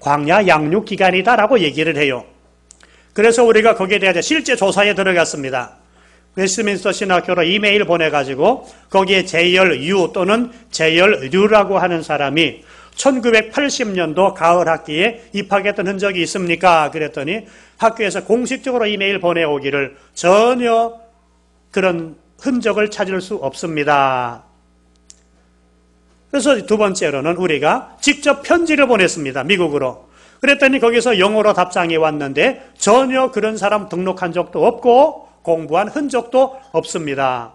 광야 양육 기간이다라고 얘기를 해요. 그래서 우리가 거기에 대한 실제 조사에 들어갔습니다. 웨스트민스터 신학교로 이메일 보내가지고 거기에 제열 유 또는 제열 류라고 하는 사람이 1980년도 가을 학기에 입학했던 흔적이 있습니까? 그랬더니 학교에서 공식적으로 이메일 보내오기를 전혀 그런 흔적을 찾을 수 없습니다. 그래서 두 번째로는 우리가 직접 편지를 보냈습니다. 미국으로. 그랬더니 거기서 영어로 답장이 왔는데 전혀 그런 사람 등록한 적도 없고 공부한 흔적도 없습니다.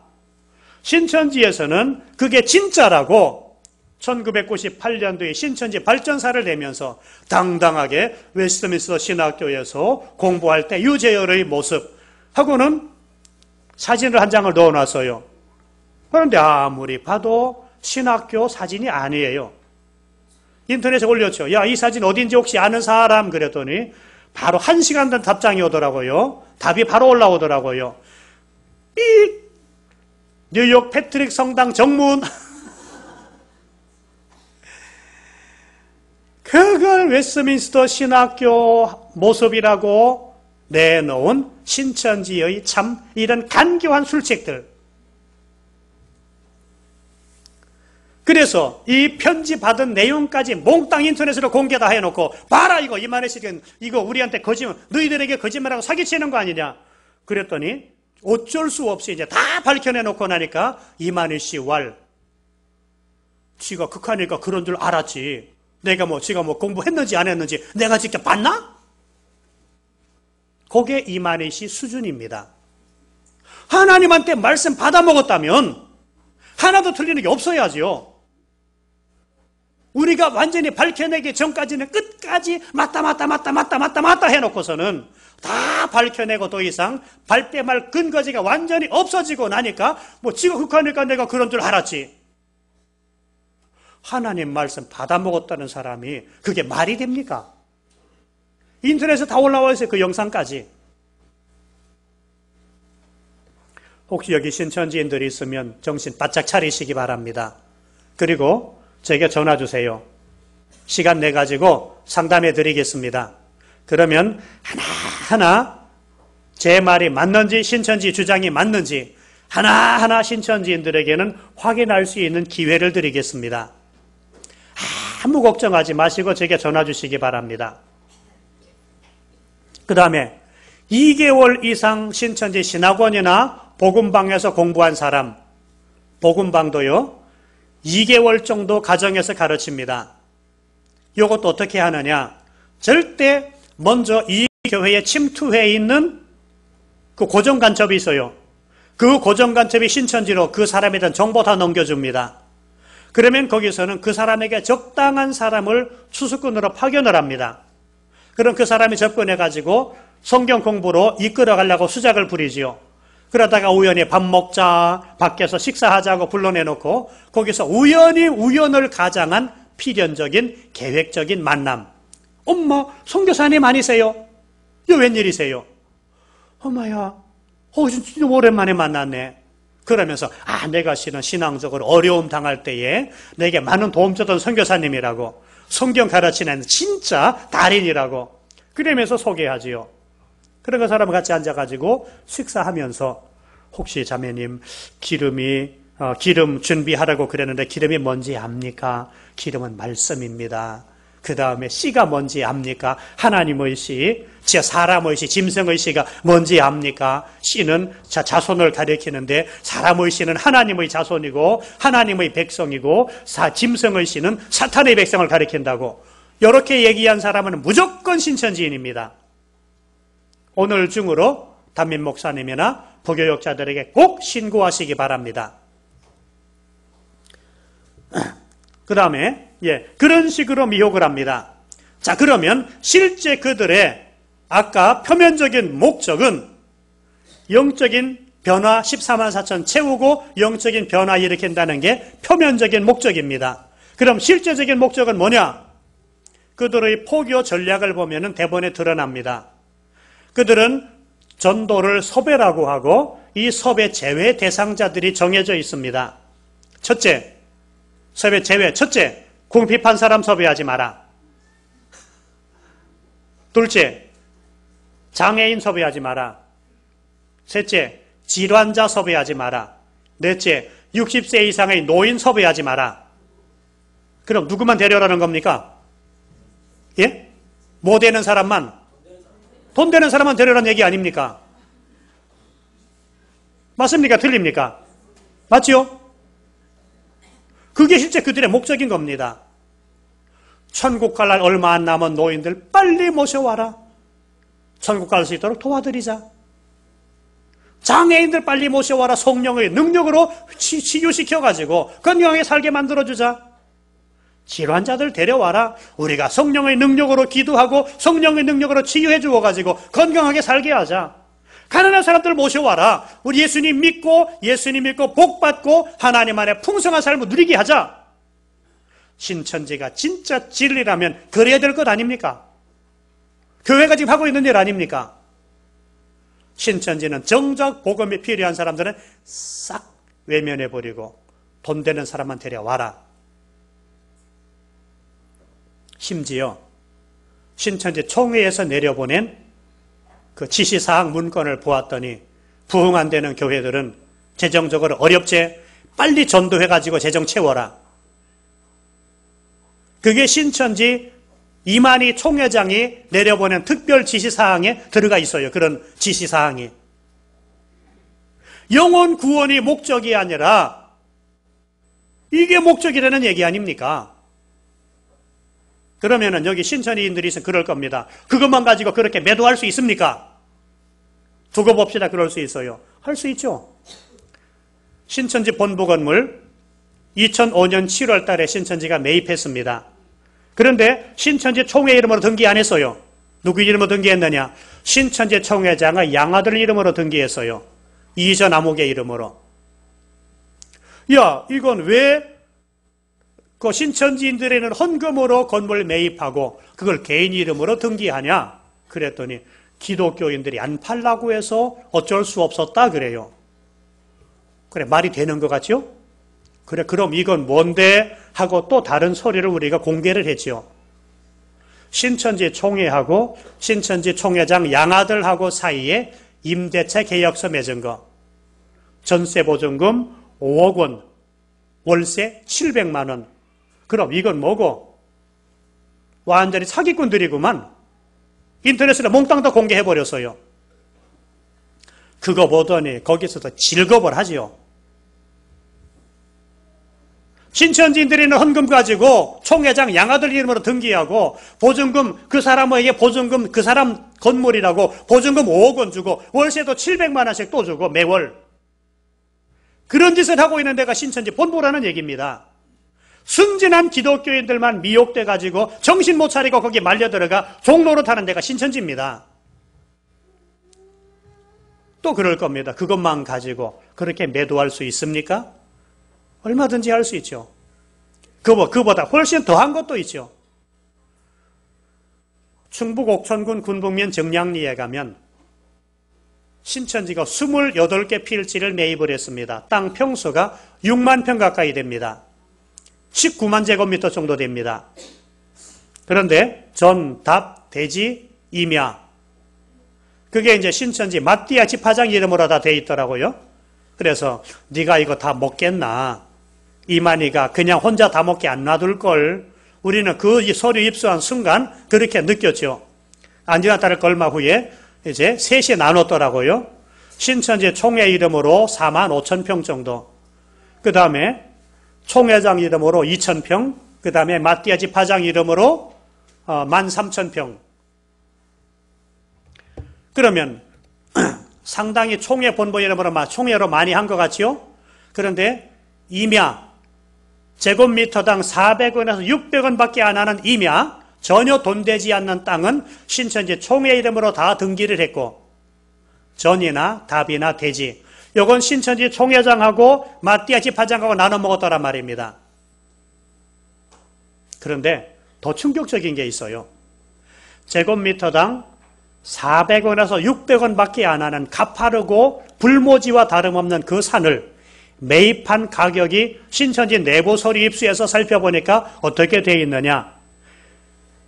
신천지에서는 그게 진짜라고 1998년도에 신천지 발전사를 내면서 당당하게 웨스트민스터 신학교에서 공부할 때 유재열의 모습 하고는 사진을 한 장을 넣어놨어요. 그런데 아무리 봐도 신학교 사진이 아니에요. 인터넷에 올렸죠. 야, 이 사진 어딘지 혹시 아는 사람? 그랬더니 바로 한 시간 된 답장이 오더라고요. 답이 바로 올라오더라고요. 삑! 뉴욕 패트릭 성당 정문. 그걸 웨스민스터 신학교 모습이라고 내놓은 신천지의 참 이런 간교한 술책들. 그래서 이 편지 받은 내용까지 몽땅 인터넷으로 공개 다 해놓고 봐라 이거 이만희 씨는 이거 우리한테 거짓말 너희들에게 거짓말하고 사기치는 거 아니냐 그랬더니 어쩔 수 없이 이제 다 밝혀내놓고 나니까 이만희 씨 왈. 지가 극하니까 그런 줄 알았지. 내가 뭐 지가 뭐 공부했는지 안 했는지 내가 직접 봤나? 그게 이만희 씨 수준입니다. 하나님한테 말씀 받아 먹었다면 하나도 틀리는 게 없어야지요. 우리가 완전히 밝혀내기 전까지는 끝까지 맞다 맞다 맞다 맞다 맞다 맞다 해놓고서는 다 밝혀내고 더 이상 발뺌할 근거지가 완전히 없어지고 나니까 뭐 지가 흑하니까 내가 그런 줄 알았지. 하나님 말씀 받아먹었다는 사람이 그게 말이 됩니까? 인터넷에 다 올라와 있어요. 그 영상까지. 혹시 여기 신천지인들이 있으면 정신 바짝 차리시기 바랍니다. 그리고 제게 전화 주세요. 시간 내 가지고 상담해 드리겠습니다. 그러면 하나하나 제 말이 맞는지 신천지 주장이 맞는지 하나하나 신천지인들에게는 확인할 수 있는 기회를 드리겠습니다. 아무 걱정하지 마시고 제게 전화 주시기 바랍니다. 그 다음에 2개월 이상 신천지 신학원이나 복음방에서 공부한 사람, 복음방도요, 2개월 정도 가정에서 가르칩니다. 이것도 어떻게 하느냐? 절대 먼저 이 교회에 침투해 있는 그 고정 간첩이 있어요. 그 고정 간첩이 신천지로 그 사람에 대한 정보 다 넘겨줍니다. 그러면 거기서는 그 사람에게 적당한 사람을 추수꾼으로 파견을 합니다. 그럼 그 사람이 접근해가지고 성경 공부로 이끌어 가려고 수작을 부리지요. 그러다가 우연히 밥 먹자, 밖에서 식사하자고 불러내놓고 거기서 우연히 우연을 가장한 필연적인 계획적인 만남. 엄마, 성교사님 아니세요? 이거 웬일이세요? 엄마야, 어, 진짜 오랜만에 만났네. 그러면서, 아, 내가 실은 신앙적으로 어려움 당할 때에 내게 많은 도움 줬던 선교사님이라고, 성경 가르치는 진짜 달인이라고, 그러면서 소개하지요. 그런 사람을 같이 앉아가지고 식사하면서 혹시 자매님 기름이 어, 기름 준비하라고 그랬는데 기름이 뭔지 압니까? 기름은 말씀입니다. 그 다음에 씨가 뭔지 압니까? 하나님의 씨, 제 사람의 씨, 짐승의 씨가 뭔지 압니까? 씨는 자, 자손을 가리키는데 사람의 씨는 하나님의 자손이고 하나님의 백성이고 사, 짐승의 씨는 사탄의 백성을 가리킨다고 이렇게 얘기한 사람은 무조건 신천지인입니다. 오늘 중으로 담임 목사님이나 부교역자들에게 꼭 신고하시기 바랍니다. 그 다음에, 예, 그런 식으로 미혹을 합니다. 자, 그러면 실제 그들의 아까 표면적인 목적은 영적인 변화 14만 4천 채우고 영적인 변화 일으킨다는 게 표면적인 목적입니다. 그럼 실제적인 목적은 뭐냐? 그들의 포교 전략을 보면 대본에 드러납니다. 그들은 전도를 섭외라고 하고 이 섭외 제외 대상자들이 정해져 있습니다. 첫째, 섭외 제외. 첫째, 궁핍한 사람 섭외하지 마라. 둘째, 장애인 섭외하지 마라. 셋째, 질환자 섭외하지 마라. 넷째, 60세 이상의 노인 섭외하지 마라. 그럼 누구만 데려라는 겁니까? 예? 뭐 되는 사람만? 돈 되는 사람만 데려라는 얘기 아닙니까? 맞습니까? 틀립니까? 맞죠? 그게 실제 그들의 목적인 겁니다. 천국 갈 날 얼마 안 남은 노인들 빨리 모셔와라. 천국 갈 수 있도록 도와드리자. 장애인들 빨리 모셔와라. 성령의 능력으로 치유시켜가지고 건강하게 살게 만들어주자. 질환자들 데려와라. 우리가 성령의 능력으로 기도하고 성령의 능력으로 치유해 주어 가지고 건강하게 살게 하자. 가난한 사람들 모셔와라. 우리 예수님 믿고 예수님 믿고 복 받고 하나님 안에 풍성한 삶을 누리게 하자. 신천지가 진짜 진리라면 그래야 될 것 아닙니까? 교회가 지금 하고 있는 일 아닙니까? 신천지는 정작 복음이 필요한 사람들은 싹 외면해 버리고 돈 되는 사람만 데려와라. 심지어 신천지 총회에서 내려보낸 그 지시사항 문건을 보았더니 부흥 안 되는 교회들은 재정적으로 어렵제 빨리 전도해가지고 재정 채워라. 그게 신천지 이만희 총회장이 내려보낸 특별 지시사항에 들어가 있어요. 그런 지시사항이. 영혼 구원이 목적이 아니라 이게 목적이라는 얘기 아닙니까? 그러면은 여기 신천지인들이 있으면 그럴 겁니다. 그것만 가지고 그렇게 매도할 수 있습니까? 두고 봅시다. 그럴 수 있어요. 할 수 있죠. 신천지 본부 건물 2005년 7월 달에 신천지가 매입했습니다. 그런데 신천지 총회 이름으로 등기 안 했어요. 누구 이름으로 등기했느냐? 신천지 총회장의 양아들 이름으로 등기했어요. 이전 암흑의 이름으로. 야, 이건 왜 그 신천지인들에는 헌금으로 건물 매입하고 그걸 개인 이름으로 등기하냐? 그랬더니 기독교인들이 안 팔라고 해서 어쩔 수 없었다 그래요. 그래 말이 되는 것 같죠? 그래 그럼 이건 뭔데 하고 또 다른 소리를 우리가 공개를 했지요. 신천지 총회하고 신천지 총회장 양아들하고 사이에 임대차 계약서 맺은 거. 전세 보증금 5억 원, 월세 700만 원, 그럼 이건 뭐고? 완전히 사기꾼들이구만. 인터넷으로 몽땅 다 공개해버렸어요. 그거 보더니 거기서도 즐겁을 하지요. 신천지인들이는 헌금 가지고 총회장 양아들 이름으로 등기하고 보증금 그 사람에게 보증금 그 사람 건물이라고 보증금 5억 원 주고 월세도 700만 원씩 또 주고 매월 그런 짓을 하고 있는 데가 신천지 본부라는 얘기입니다. 순진한 기독교인들만 미혹돼 가지고 정신 못 차리고 거기에 말려 들어가 종로로 타는 데가 신천지입니다. 또 그럴 겁니다. 그것만 가지고 그렇게 매도할 수 있습니까? 얼마든지 할 수 있죠. 그보다 훨씬 더한 것도 있죠. 충북 옥천군 군북면 정량리에 가면 신천지가 28개 필지를 매입을 했습니다. 땅 평수가 6만 평 가까이 됩니다. 19만 제곱미터 정도 됩니다. 그런데 전, 답, 대지, 임야 그게 이제 신천지 마띠아 집화장 이름으로 다 돼 있더라고요. 그래서 네가 이거 다 먹겠나? 이만희가 그냥 혼자 다 먹게 안 놔둘 걸. 우리는 그 서류 입수한 순간 그렇게 느꼈죠. 안지나 따를 얼마 후에 이제 셋이 나눴더라고요. 신천지 총회 이름으로 4만 5천 평 정도. 그 다음에 총회장 이름으로 2,000평, 그 다음에 마띠아 지파장 이름으로 13,000평. 어, 그러면 상당히 총회 본부 이름으로 총회로 많이 한 것 같지요? 그런데 임야, 제곱미터당 400원에서 600원밖에 안 하는 임야, 전혀 돈 되지 않는 땅은 신천지 총회 이름으로 다 등기를 했고, 전이나 답이나 대지, 요건 신천지 총회장하고 마띠아 집화장하고 나눠 먹었더란 말입니다. 그런데 더 충격적인 게 있어요. 제곱미터당 400원에서 600원밖에 안 하는 가파르고 불모지와 다름없는 그 산을 매입한 가격이 신천지 내부 서류 입수해서 살펴보니까 어떻게 되어 있느냐.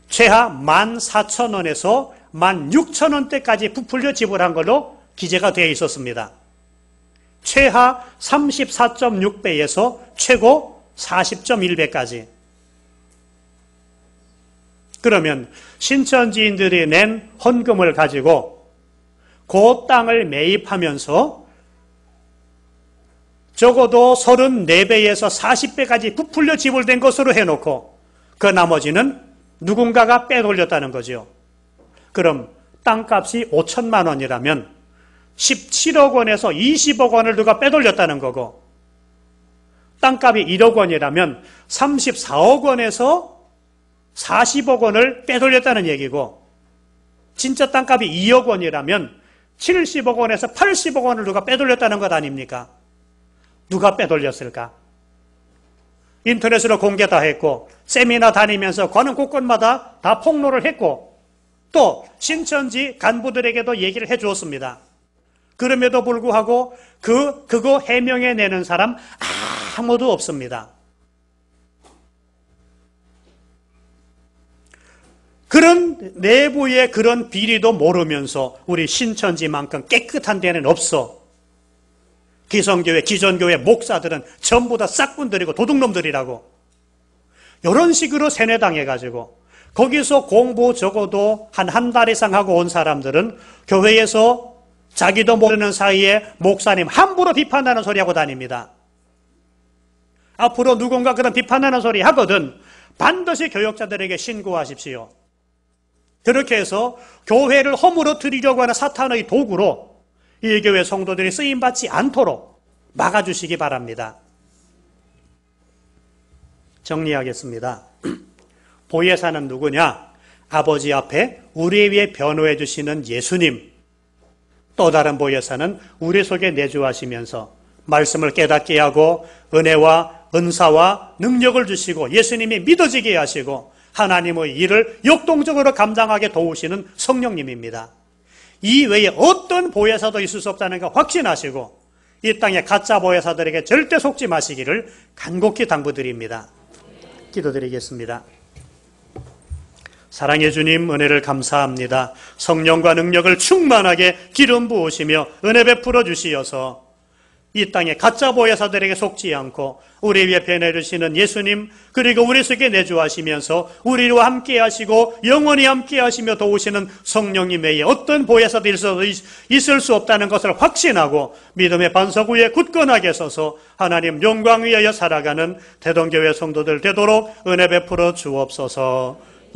최하 14,000원에서 만 6천 원대까지 부풀려 지불한 걸로 기재가 되어 있었습니다. 최하 34.6배에서 최고 40.1배까지. 그러면 신천지인들이 낸 헌금을 가지고 그 땅을 매입하면서 적어도 34배에서 40배까지 부풀려 지불된 것으로 해놓고 그 나머지는 누군가가 빼돌렸다는 거죠. 그럼 땅값이 5천만 원이라면 17억 원에서 20억 원을 누가 빼돌렸다는 거고 땅값이 1억 원이라면 34억 원에서 40억 원을 빼돌렸다는 얘기고 진짜 땅값이 2억 원이라면 70억 원에서 80억 원을 누가 빼돌렸다는 것 아닙니까? 누가 빼돌렸을까? 인터넷으로 공개 다 했고 세미나 다니면서 관은 곳곳마다 다 폭로를 했고 또 신천지 간부들에게도 얘기를 해 주었습니다. 그럼에도 불구하고 그 그거 해명해 내는 사람 아무도 없습니다. 그런 내부의 그런 비리도 모르면서 우리 신천지만큼 깨끗한 데는 없어. 기성교회, 기존교회 목사들은 전부 다 싹분들이고 도둑놈들이라고. 이런 식으로 세뇌당해가지고 거기서 공부 적어도 한 한 달 이상 하고 온 사람들은 교회에서 자기도 모르는 사이에 목사님 함부로 비판하는 소리 하고 다닙니다. 앞으로 누군가 그런 비판하는 소리 하거든 반드시 교역자들에게 신고하십시오. 그렇게 해서 교회를 허물어뜨리려고 하는 사탄의 도구로 이 교회 성도들이 쓰임받지 않도록 막아주시기 바랍니다. 정리하겠습니다. 보혜사는 누구냐? 아버지 앞에 우리 위해 변호해 주시는 예수님. 또 다른 보혜사는 우리 속에 내주하시면서 말씀을 깨닫게 하고 은혜와 은사와 능력을 주시고 예수님이 믿어지게 하시고 하나님의 일을 역동적으로 감당하게 도우시는 성령님입니다. 이 외에 어떤 보혜사도 있을 수 없다는 걸 확신하시고 이 땅의 가짜 보혜사들에게 절대 속지 마시기를 간곡히 당부드립니다. 기도드리겠습니다. 사랑해 주님 은혜를 감사합니다. 성령과 능력을 충만하게 기름 부으시며 은혜 베풀어 주시어서 이 땅의 가짜 보혜사들에게 속지 않고 우리 위에 변해주시는 예수님 그리고 우리 속에 내주하시면서 우리와 함께 하시고 영원히 함께 하시며 도우시는 성령님 외에 어떤 보혜사도 있을 수 없다는 것을 확신하고 믿음의 반석 위에 굳건하게 서서 하나님 영광 위하여 살아가는 대동교회 성도들 되도록 은혜 베풀어 주옵소서